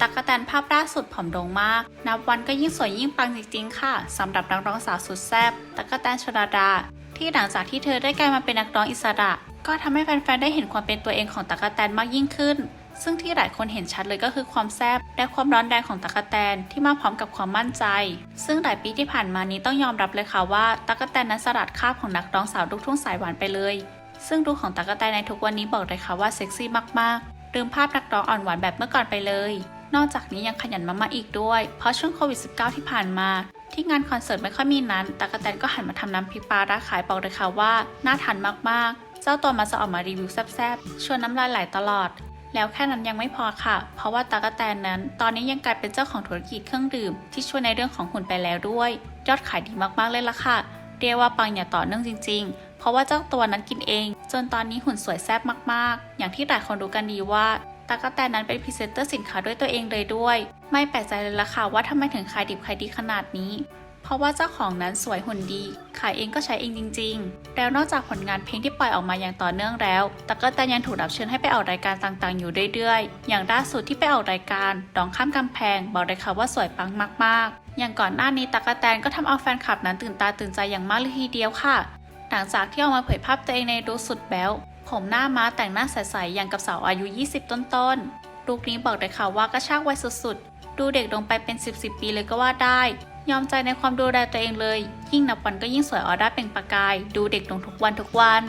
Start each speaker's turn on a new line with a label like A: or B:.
A: ตั๊กแตนภาพล่าสุดผอมลงมาก นับวันก็ยิ่งสวยยิ่งปังจริงๆค่ะสำหรับนักร้องสาวสุดแซ่บตั๊กแตนชลดา ที่หลังจากที่เธอได้กลายมาเป็นนักร้องอิสระ ก็ทำให้แฟนๆได้เห็นความเป็นตัวเองของตั๊กแตนมากยิ่งขึ้น ซึ่งที่หลายคนเห็นชัดเลยก็คือความแซ่บและความร้อนแรงของตั๊กแตนที่มาพร้อมกับความมั่นใจ ซึ่งหลายปีที่ผ่านมานี้ต้องยอมรับเลยค่ะว่าตั๊กแตนนั้นสลัดคาบของนักร้องสาวลูกทุ่งสายหวานไปเลยซึ่งดูของตั๊กแตนในทุกวันนี้บอกเลยค่ะว่าเซ็กซี่มากๆลืมภาพนักร้องอ่อนหวานแบบเมื่อก่อนไปเลย นอกจากนี้ยังขยันมากๆอีกด้วย เพราะช่วงโควิด -19 ที่ผ่านมาที่งานคอนเสิร์ตไม่ค่อยมีนั้นตั๊กแตนก็หันมาทำน้ำพริกปลาร้าขายบอกเลยค่ะว่าน่าทานมากๆ เจ้าตัวมาจะออกมารีวิวแซ่บๆ ชวนน้ำลายไหลตลอด แล้วแค่นั้นยังไม่พอค่ะ เพราะว่าตากแตนนั้น ตอนนี้ยังกลายเป็นเจ้าของธุรกิจเครื่องดื่ม ที่ช่วยในเรื่องของหุ่นไปแล้วด้วย ยอดขายดีมากๆเลยล่ะค่ะ เรียกว่าปังอย่าต่อเนื่องจริง ๆ เพราะว่าเจ้าตัวนั้นกินเอง จนตอนนี้หุ่นสวยแซ่บมากๆ อย่างที่หลายคนรู้กันดีว่า ตากแตนนั้นเป็นพรีเซนเตอร์สินค้าด้วยตัวเองเลยด้วย ไม่แปลกใจเลยล่ะค่ะว่าทำไมถึงขายดิบขายดีขนาดนี้ เพราะว่าเจ้าของนั้นสวยหุ่นดี ขายเองก็ใช้เองจริง ๆ แล้วนอกจากผลงานเพลงที่ปล่อยออกมาอย่างต่อเนื่องแล้วตั๊กแตนยังถูกรับเชิญให้ไปออกรายการต่างๆ อยู่เรื่อยๆ อย่างล่าสุดที่ไปออกรายการดองข้ามกำแพง บอกเลยค่ะว่าสวยปังมากๆ อย่างก่อนหน้านี้ตั๊กแตนก็ทำเอาแฟนคลับนั้นตื่นตาตื่นใจอย่างมากเลยทีเดียวค่ะ หลังจากที่ออกมาเผยภาพตัวเองในรูปสุดแบ๊ว ผมหน้าม้าแต่งหน้าใสๆอย่างกับสาวอายุ 20 ต้นๆลูกนี้บอกเลยค่ะว่ากระชากวัยสุดๆ ดูเด็กลงไปเป็น 10 10 ปีเลยก็ว่าได้ ยอมใจในความดูแลตัวเองเลย ยิ่งนับวันก็ยิ่งสวยออร่าเปล่งประกาย ดูเด็กลงทุกวันทุกวัน